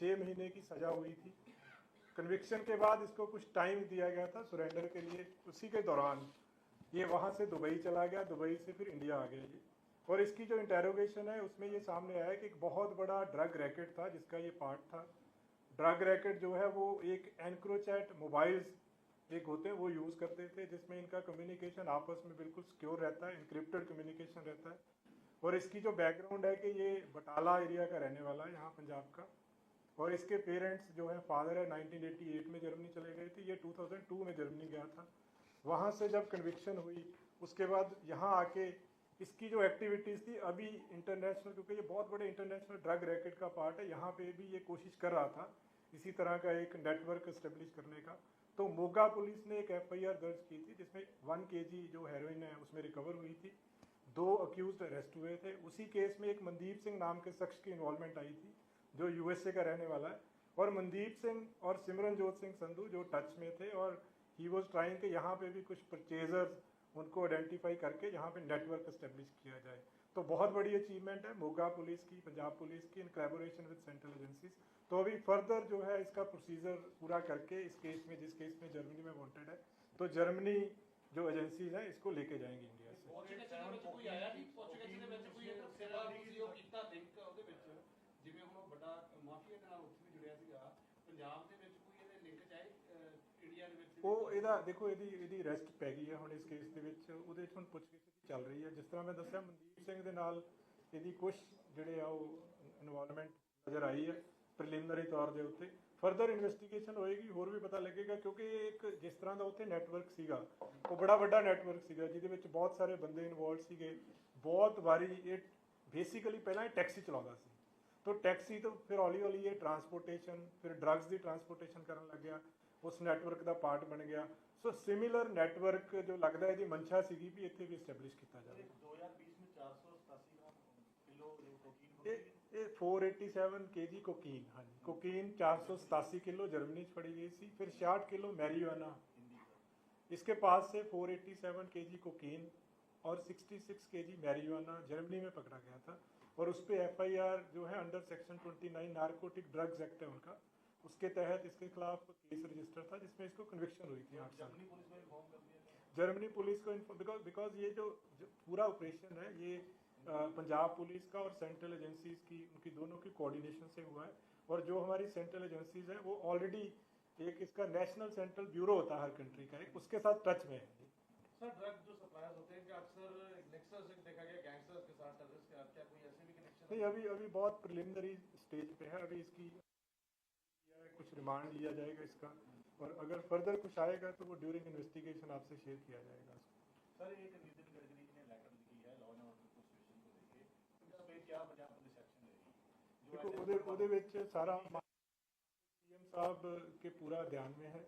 छः महीने की सजा हुई थी। कन्विक्शन के बाद इसको कुछ टाइम दिया गया था सरेंडर के लिए, उसी के दौरान ये वहाँ से दुबई चला गया, दुबई से फिर इंडिया आ गया ये। और इसकी जो इंटेरोगेशन है, उसमें ये सामने आया कि एक बहुत बड़ा ड्रग रैकेट था, जिसका ये पार्ट था। ड्रग रैकेट जो है, वो एक एनक्रोचैट मोबाइल्स एक होते हैं, वो यूज़ करते थे, जिसमें इनका कम्युनिकेशन आपस में बिल्कुल सिक्योर रहता है इंक्रिप्टेड कम्युनिकेशन रहता है। और इसकी जो बैकग्राउंड है कि ये बटाला एरिया का रहने वाला है, यहाँ पंजाब का। और इसके पेरेंट्स जो है, फादर है 1988 में जर्मनी चले गए थे, ये 2002 में जर्मनी गया था। वहाँ से जब कन्विक्शन हुई, उसके बाद यहाँ आके इसकी जो एक्टिविटीज़ थी, अभी इंटरनेशनल क्योंकि ये बहुत बड़े इंटरनेशनल ड्रग रैकेट का पार्ट है, यहाँ पे भी ये कोशिश कर रहा था, इसी तरह का एक नेटवर्क इस्टेब्लिश करने का। तो मोगा पुलिस ने एक एफआईआर दर्ज की थी, जिसमें वन के जो हेरोइन है, उसमें रिकवर हुई थी। दो अक्यूज अरेस्ट हुए थे। उसी केस में एक मनदीप सिंह नाम के शख्स की इन्वॉल्वमेंट आई थी। जो यूएसए का रहने वाला है, और मनदीप सिंह और सिमरनजोत सिंह संधू जो टच में थे, और ही वॉज़ ट्राइंग कि यहाँ पे भी कुछ परचेजर्स उनको आइडेंटिफाई करके यहाँ पे नेटवर्क इस्टेब्लिश किया जाए। तो बहुत बड़ी अचीवमेंट है, मोगा पुलिस की, पंजाब पुलिस की in collaboration with central agencies तो अभी फर्दर जो है इसका प्रोसीजर पूरा करके इस केस में, जिस केस में जर्मनी में वांटेड है तो जर्मनी जो एजेंसीज है, इसको लेके जाएँगी इंडिया से। ਪੰਜਾਬ ਦੇ ਵਿੱਚ ਕੋਈ ਇਹਦੇ ਲਿੰਕ ਚਾਹੇ ਇੰਡੀਆ ਦੇ ਵਿੱਚ ਉਹ ਇਹਦਾ, ਦੇਖੋ ਇਹਦੀ ਇਹਦੀ ਅਰੈਸਟ ਪੈ ਗਈ ਹੈ ਹੁਣ ਇਸ ਕੇਸ ਦੇ ਵਿੱਚ। ਉਹਦੇ ਵਿੱਚ ਹੁਣ ਪੁੱਛਗਿੱਛ ਚੱਲ ਰਹੀ ਹੈ। ਜਿਸ ਤਰ੍ਹਾਂ ਮੈਂ ਦੱਸਿਆ, ਮਨਦੀਪ ਸਿੰਘ ਦੇ ਨਾਲ ਇਹਦੀ ਕੁਝ ਜਿਹੜੇ ਆ ਉਹ ਇਨਵੋਲਵਮੈਂਟ ਨਜ਼ਰ ਆਈ ਹੈ ਪ੍ਰੀਲਿਮਿਨਰੀ ਤੌਰ ਦੇ ਉੱਤੇ। ਫਰਦਰ ਇਨਵੈਸਟੀਗੇਸ਼ਨ ਹੋਏਗੀ, ਹੋਰ ਵੀ ਪਤਾ ਲੱਗੇਗਾ, ਕਿਉਂਕਿ ਇਹ ਇੱਕ ਜਿਸ ਤਰ੍ਹਾਂ ਦਾ ਉੱਥੇ ਨੈਟਵਰਕ ਸੀਗਾ, ਉਹ ਬੜਾ ਵੱਡਾ ਨੈਟਵਰਕ ਸੀਗਾ, ਜਿਹਦੇ ਵਿੱਚ ਬਹੁਤ ਸਾਰੇ ਬੰਦੇ ਇਨਵੋਲਡ ਸੀਗੇ। ਬਹੁਤ ਵਾਰੀ ਇਹ ਬੇਸਿਕਲੀ ਪਹਿਲਾਂ ਇਹ ਟੈਕਸੀ ਚਲਾਉਂਦਾ ਸੀ। तो टैक्सी तो फिर हौली हौली ये ट्रांसपोर्टेशन फिर ड्रग्स की ट्रांसपोर्टेशन करन लग गया। उस नैटवर्क का पार्ट बन गया। सो सिमिलर नैटवर्क जो लगता है जी मंशा सी भी इतने भी इस्टेबलिश किया जाए 2020 में 487 ग्राम किलो जो कोकीन ये ये 487 केजी कोकीन हाँ जी। कोकीन 487 किलो जर्मनी फड़ी गई थी। फिर 66 किलो मैरिजुआना इसके पास से 487 केजी कोकीन और 66 केजी मैरिजुआना जर्मनी में पकड़ा गया था। और उस पर एफआईआर जो है under section 29 narcotic drugs act है उनका। उसके तहत इसके खिलाफ केस रजिस्टर था जिसमें इसको कन्विक्शन हुई थी आठ साल। जर्मनी पुलिस को बिकॉज़ बिकॉज़ ये जो, जो पूरा ऑपरेशन है ये पंजाब पुलिस का और सेंट्रल एजेंसीज की उनकी दोनों की कोऑर्डिनेशन से हुआ है। और जो हमारी सेंट्रल एजेंसीज हैं वो ऑलरेडी एक इसका नेशनल सेंट्रल ब्यूरो होता है हर कंट्री का एक उसके साथ टच में है। सर ड्रग जो सप्लायर्स होते हैं कि अक्सर नेक्सस देखा गया गैंगस्टर्स के साथ टेररिस्ट के साथ क्या कोई ऐसे भी कनेक्शन नहीं अभी अभी बहुत प्रिलिमिनरी स्टेज पे है अभी इसकी कुछ रिमांड लिया जाएगा इसका और अगर फर्दर कुछ आएगा तो वो ड्यूरिंग इन्वेस्टिगेशन आपसे शेयर किया जाएगा उसको सर एक नितिन गडकरी जी ने लेटर लिखी है लॉ एंड ऑर्डर को सिचुएशन को लेके उस पे क्या पंजाब पुलिस एक्शन लेगी जो ਦੇਖੋ ऐसे- ਉਹਦੇ ਉਹਦੇ ਵਿੱਚ ਸਾਰਾ सीएम साहब के पूरा ध्यान में है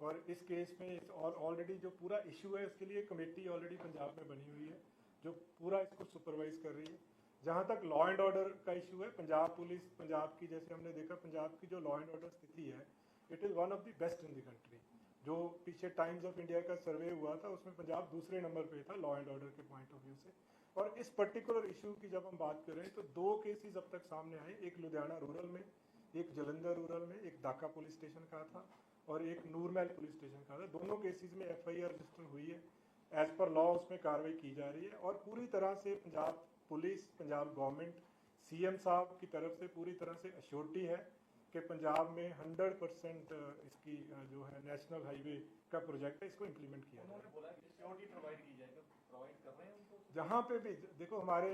और इस केस में इस और ऑलरेडी जो पूरा इशू है इसके लिए कमेटी ऑलरेडी पंजाब में बनी हुई है जो पूरा इसको सुपरवाइज कर रही है जहाँ तक लॉ एंड ऑर्डर का इशू है, पंजाब पुलिस पंजाब की, जैसे हमने देखा, पंजाब की जो लॉ एंड ऑर्डर स्थिति है it is one of the best in the country जो पीछे टाइम्स ऑफ़ इंडिया का सर्वे हुआ था, उसमें पंजाब दूसरे नंबर पे था लॉ एंड ऑर्डर के पॉइंट ऑफ़ व्यू से। और इस पर्टिकुलर इशू की जब हम बात कर तो दो केसेस अब तक सामने आए। एक लुधियाना रूरल में, एक जलंधर रूरल में, एक दाका पुलिस स्टेशन का था, और एक नूरमहल पुलिस स्टेशन का था। दोनों केसेस में एफआईआर रजिस्टर हुई है। एज पर लॉ उसमें कार्रवाई की जा रही है। और पूरी तरह से Punjab police Punjab government CM साहब की तरफ़ से पूरी तरह से अश्योरिटी है कि पंजाब में 100 परसेंट इसकी जो है नेशनल हाईवे का प्रोजेक्ट है इसको इम्प्लीमेंट किया जाएगा उन्होंने बोला कि सिक्योरिटी प्रोवाइड की जाएगी प्रोवाइड कर रहे हैं उनको? जहाँ पे भी देखो हमारे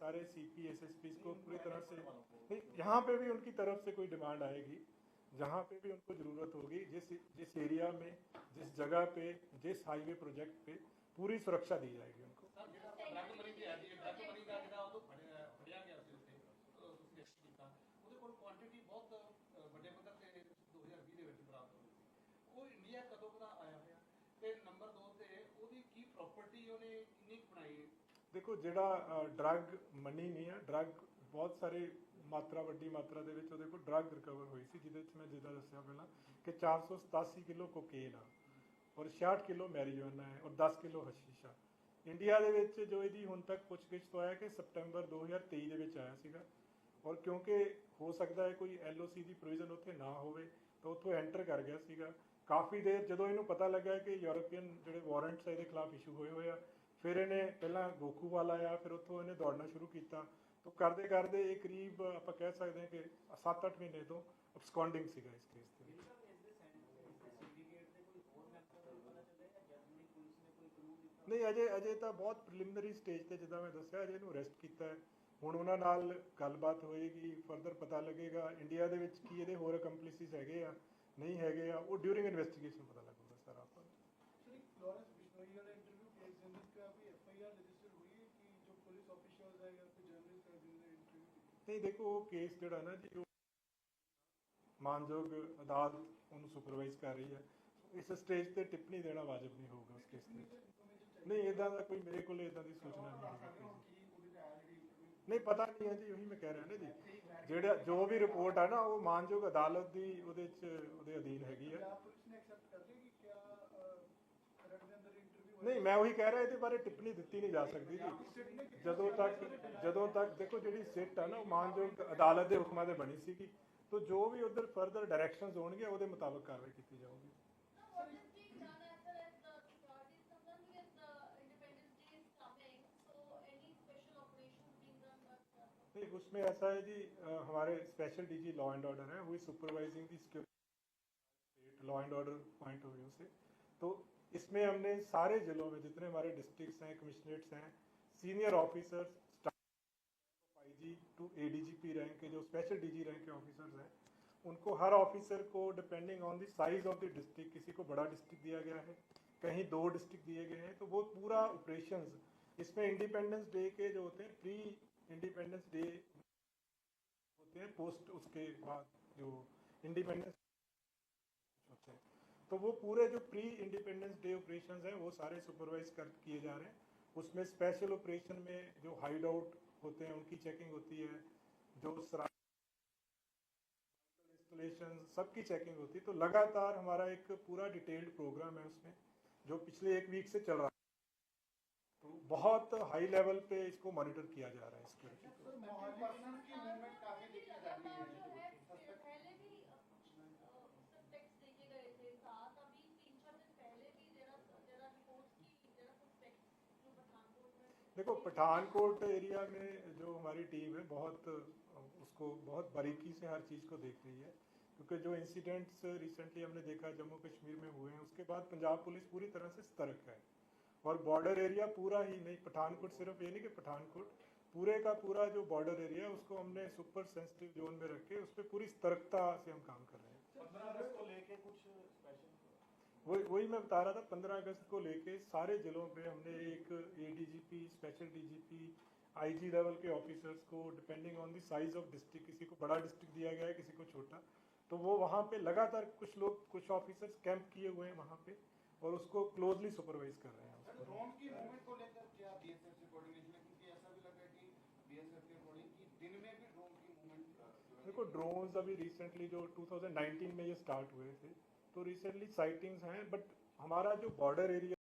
सारे सीपी एसएसपी को पूरी तरह से नहीं यहाँ पे भी उनकी तरफ़ से कोई डिमांड आएगी जहाँ पे भी उनको ज़रूरत होगी जिस जिस एरिया में जिस जगह पे जिस हाईवे प्रोजेक्ट पे पूरी सुरक्षा दी जाएगी उनको। ਸਰ ਦੀ ਹੈ, ਜੀ ਦਾ ਜਿਹੜਾ ਉਹ ਫੜਿਆ ਫੜਿਆ ਗਿਆ ਸੀ ਉੱਥੇ ਤੁਸੀਂ ਐਕਟ ਕੀਤਾ ਉਹਦੇ ਕੋਲ ਕੁਆਂਟੀਟੀ ਬਹੁਤ ਵੱਡੇ ਪੱਧਰ ਤੇ 2020 ਦੇ ਵਿੱਚ ਬਰਾਮਦ ਹੋਈ ਸੀ। ਉਹ ਇੰਡੀਆ ਕਦੋਂ ਕਦਾ ਆਇਆ ਹੋਇਆ? ਤੇ ਨੰਬਰ 2 ਤੇ ਉਹਦੀ ਕੀ ਪ੍ਰਾਪਰਟੀ ਉਹਨੇ ਕਿੰਨੀ ਬਣਾਈ ਦੇਖੋ, ਜਿਹੜਾ ਡਰੱਗ ਮਨੀ ਨਹੀਂ ਹੈ ਡਰੱਗ ਬਹੁਤ ਸਾਰੇ ਮਾਤਰਾ, ਵੱਡੀ ਮਾਤਰਾ ਦੇ ਵਿੱਚ ਉਹਦੇ ਕੋਲ ਡਰੱਗ ਰਿਕਵਰ ਹੋਈ ਸੀ, ਜਿਹਦੇ ਵਿੱਚ ਮੈਂ ਜਿੱਦਾਂ ਦੱਸਿਆ ਪਹਿਲਾਂ ਕਿ 487 ਕਿਲੋ ਕੋਕੇਨ ਆ ਔਰ 66 ਕਿਲੋ ਮੈਰੀਜੁਆਨਾ ਹੈ ਔਰ 10 ਕਿਲੋ ਹਸ਼ੀਸ਼ਾ। ਇੰਡੀਆ ਦੇ ਵਿੱਚ ਜੋ ਇਹਦੀ ਹੁਣ ਤੱਕ ਪੁੱਛਗਿੱਛ ਤੋਂ ਆਇਆ ਕਿ ਸਪਟੈਂਬਰ 2023 ਦੇ ਵਿੱਚ ਆਇਆ ਸੀਗਾ, ਔਰ ਕਿਉਂਕਿ ਹੋ ਸਕਦਾ ਹੈ ਕੋਈ ਐਲਓਸੀ ਦੀ ਪ੍ਰੋਵੀਜ਼ਨ ਉੱਥੇ ਨਾ ਹੋਵੇ, ਤਾਂ ਉੱਥੋਂ ਐਂਟਰ ਕਰ ਗਿਆ ਸੀਗਾ। ਕਾਫੀ ਦੇਰ ਜਦੋਂ ਇਹਨੂੰ ਪਤਾ ਲੱਗਾ ਕਿ ਯੂਰੋਪੀਅਨ ਜਿਹੜੇ ਵਾਰੰਟਸ ਇਹਦੇ ਖਿਲਾਫ ਇਸ਼ੂ ਹੋਏ ਹੋਏ ਆ, ਫਿਰ ਇਹਨੇ ਪਹਿਲਾਂ ਗੋਕੂ ਵਾਲਾ ਆਇਆ, ਫਿਰ ਉੱਥੋਂ ਇਹਨੇ ਦੌੜਨਾ ਸ਼ੁਰੂ ਕੀਤਾ। ਤਾਂ ਕਰਦੇ ਕਰਦੇ ਇਹ ਕਰੀਬ ਆਪਾਂ ਕਹਿ ਸਕਦੇ ਹਾਂ ਕਿ 7-8 ਮਹੀਨੇ ਤੋਂ ਅਬਸਕੌਂਡਿੰਗ ਸੀਗਾ ਇਸ ਕੇਸ ਦੇ ਵਿੱਚ ਨਹੀਂ ਅਜੇ ਅਜੇ ਤਾਂ ਬਹੁਤ ਪ੍ਰੀਲਿਮਿਨਰੀ ਸਟੇਜ ਤੇ ਜਿੱਦਾਂ ਮੈਂ ਦੱਸਿਆ ਅਜੇ ਇਹਨੂੰ ਅਰੈਸਟ ਕੀਤਾ ਹੈ। ਹੁਣ ਉਹਨਾਂ ਨਾਲ ਗੱਲਬਾਤ ਹੋਏਗੀ ਫਰਦਰ ਪਤਾ ਲੱਗੇਗਾ ਇੰਡੀਆ ਦੇ ਵਿੱਚ ਕੀ ਇਹਦੇ ਹੋਰ ਕੰਪਲਿਸਿਸ ਹੈਗੇ ਆ ਨਹੀਂ ਹੈਗੇ ਆ ਉਹ ਡਿਊਰਿੰਗ ਇਨਵੈਸਟੀਗੇਸ਼ਨ ਪਤਾ ਲੱਗੂਗਾ ਨਹੀਂ ਦੇਖੋ ਉਹ ਕੇਸ ਜਿਹੜਾ ਨਾ ਜੀ ਉਹ ਮਾਨਯੋਗ ਅਦਾਲਤ ਉਹਨੂੰ ਸੁਪਰਵਾਈਜ਼ ਕਰ ਰਹੀ ਹੈ। ਇਸ ਸਟੇਜ ਤੇ ਟਿੱਪਣੀ ਦੇਣਾ ਵਾਜਬ ਨਹੀਂ ਹੋਊਗਾ ਉਸ ਕੇਸ ਦੇ ਨਹੀਂ ਇਦਾਂ ਦਾ ਕੋਈ ਮੇਰੇ ਕੋਲ ਇਦਾਂ ਦੀ ਸੂਚਨਾ ਨਹੀਂ ਹੈ। ਨਹੀਂ, ਪਤਾ ਨਹੀਂ ਹੈ ਜੀ, ਉਹੀ ਮੈਂ ਕਹਿ ਰਿਹਾ ਨਾ ਜੀ। ਜਿਹੜਾ ਜੋ ਵੀ ਰਿਪੋਰਟ ਹੈ ਨਾ, ਉਹ ਮਾਨਯੋਗ ਅਦਾਲਤ ਦੀ, ਉਹਦੇ ਚ ਉਹਦੇ ਅਧੀਨ ਹੈਗੀ ਹੈ ਨਹੀਂ, ਮੈਂ ਉਹੀ ਕਹਿ ਰਿਹਾ, ਇਹਦੇ ਬਾਰੇ ਟਿੱਪਣੀ ਦਿੱਤੀ ਨਹੀਂ ਜਾ ਸਕਦੀ ਜੀ। ਜਦੋਂ ਤੱਕ ਜਦੋਂ ਤੱਕ, ਦੇਖੋ ਜਿਹੜੀ ਸਿੱਟ ਆ ਨਾ, ਉਹ ਮਾਨਯੋਗ ਅਦਾਲਤ ਦੇ ਹੁਕਮਾਂ ਦੇ ਬਣੀ ਸੀਗੀ। ਤੋਂ ਜੋ ਵੀ ਉਧਰ ਫਰਦਰ ਡਾਇਰੈਕਸ਼ਨਸ ਹੋਣਗੇ, ਉਹਦੇ ਮੁਤਾਬਕ ਕਾਰਵਾਈ ਕੀਤੀ ਜਾਊਗੀ। नहीं उसमें ऐसा है जी हमारे special DG law and order है हुई supervising the security law and order point of view से। तो इसमें हमने सारे जिलों में, जितने हमारे डिस्ट्रिक्ट्स हैं कमिश्नरेट्स हैं senior officers IG to ADGP rank के जो स्पेशल डीजी रैंक के ऑफिसर्स हैं, उनको हर ऑफिसर को depending on the size of the district किसी को बड़ा डिस्ट्रिक्ट दिया गया है, कहीं दो डिस्ट्रिक्ट दिए गए हैं तो वो पूरा ऑपरेशंस इसमें इंडिपेंडेंस डे के जो होते हैं प्री इंडिपेंडेंस डे होते हैं पोस्ट उसके बाद जो इंडिपेंडेंस होते हैं। तो वो पूरे जो प्री इंडिपेंडेंस डे ऑपरेशंस हैं, वो सारे सुपरवाइज कर, किए जा रहे हैं। उसमें स्पेशल ऑपरेशन में जो हाइड आउट होते हैं, उनकी चेकिंग होती है। जो इंस्टॉलेशन सबकी चेकिंग होती है। तो लगातार हमारा एक पूरा डिटेल्ड प्रोग्राम है उसमें, जो पिछले एक वीक से चल रहा है। बहुत हाई लेवल पे इसको मॉनिटर किया जा रहा है सिक्योरिटी को। सर मोहाली की मूवमेंट काफ़ी देखी जा रही है जो है पहले भी सस्पेक्ट्स देखे गए थे साथ अभी तीन चार दिन पहले भी जरा जरा रिपोर्ट्स की जरा सस्पेक्ट्स जो पठानकोट में देखो पठानकोट एरिया में जो हमारी टीम है बहुत उसको बहुत बारीकी से हर चीज़ को देख रही है। क्योंकि जो इंसिडेंट्स रिसेंटली हमने देखा जम्मू कश्मीर में हुए हैं उसके बाद पंजाब पुलिस पूरी तरह से सतर्क है। और बॉर्डर एरिया पूरा ही नहीं पठानकोट सिर्फ़ ये नहीं कि पठानकोट पूरे का पूरा जो बॉर्डर एरिया है उसको हमने सुपर सेंसिटिव जोन में रख के उस पर पूरी सतर्कता से हम काम कर रहे हैं। अगस्त को लेके वही वही मैं बता रहा था पंद्रह अगस्त को लेके सारे जिलों पे हमने एक ADGP special DGP IG level के ऑफिसर्स को depending on the size of district किसी को बड़ा डिस्ट्रिक्ट दिया गया है किसी को छोटा तो वो वहाँ पे लगातार कुछ लोग कुछ ऑफिसर्स कैंप किए हुए हैं वहाँ पे। और उसको क्लोजली सुपरवाइज कर रहे हैं उसको। ड्रोन की मूवमेंट को लेकर क्या बीएसएफ से कोऑर्डिनेशन है? क्योंकि ऐसा भी लग रहा है कि बीएसएफ के अकॉर्डिंग कि दिन में भी ड्रोन की मूवमेंट देखो ड्रोन्स अभी रिसेंटली जो 2019 में ये स्टार्ट हुए थे तो रिसेंटली साइटिंग्स हैं बट हमारा जो बॉर्डर एरिया